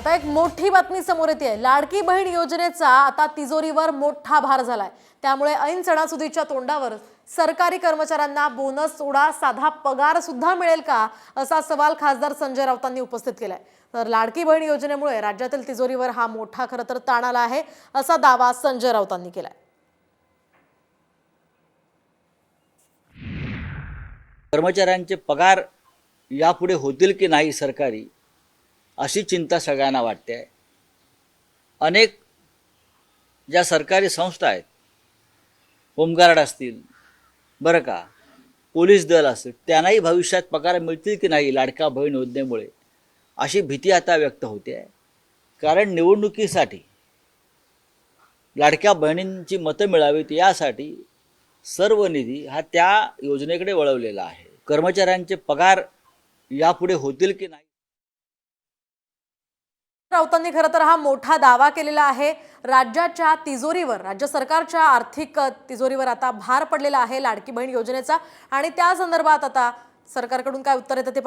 आता एक मोठी बातमी समोर येते. लाडकी बहीण योजनेचा आता तिजोरीवर मोठा भार झालाय. त्यामुळे ऐन सणासुदीच्या तोंडावर सरकारी कर्मचाऱ्यांना बोनस सोडा साधा पगार सुद्धा मिळेल का? असा सवाल खासदार संजय राऊतांनी उपस्थित केलाय. तर लाडकी बहीण योजनेमुळे राज्यातील तिजोरीवर हा मोठा खरं तर ताण आला आहे असा दावा संजय राऊतांनी केलाय. कर्मचाऱ्यांचे पगार यापुढे होतील की नाही सरकारी? अशी चिंता सगळ्यांना वाटते. आहे अनेक ज्या सरकारी संस्था आहेत होमगार्ड असतील बरं का पोलीस दल असतील त्यांनाही भविष्यात पगार मिळतील की नाही लाडका बहीण योजनेमुळे? अशी भीती आता व्यक्त होते. आहे कारण निवडणुकीसाठी लाडक्या बहिणींची मतं मिळावीत यासाठी सर्व निधी हा त्या योजनेकडे वळवलेला आहे. कर्मचाऱ्यांचे पगार यापुढे होतील की नाही? राऊतांनी खरं तर हा मोठा दावा केलेला आहे. राज्याच्या तिजोरीवर राज्य सरकारच्या आर्थिक तिजोरीवर आता भार पडलेला आहे लाडकी बहीण योजनेचा. आणि त्या संदर्भात आता सरकारकडून काय उत्तर येतं ते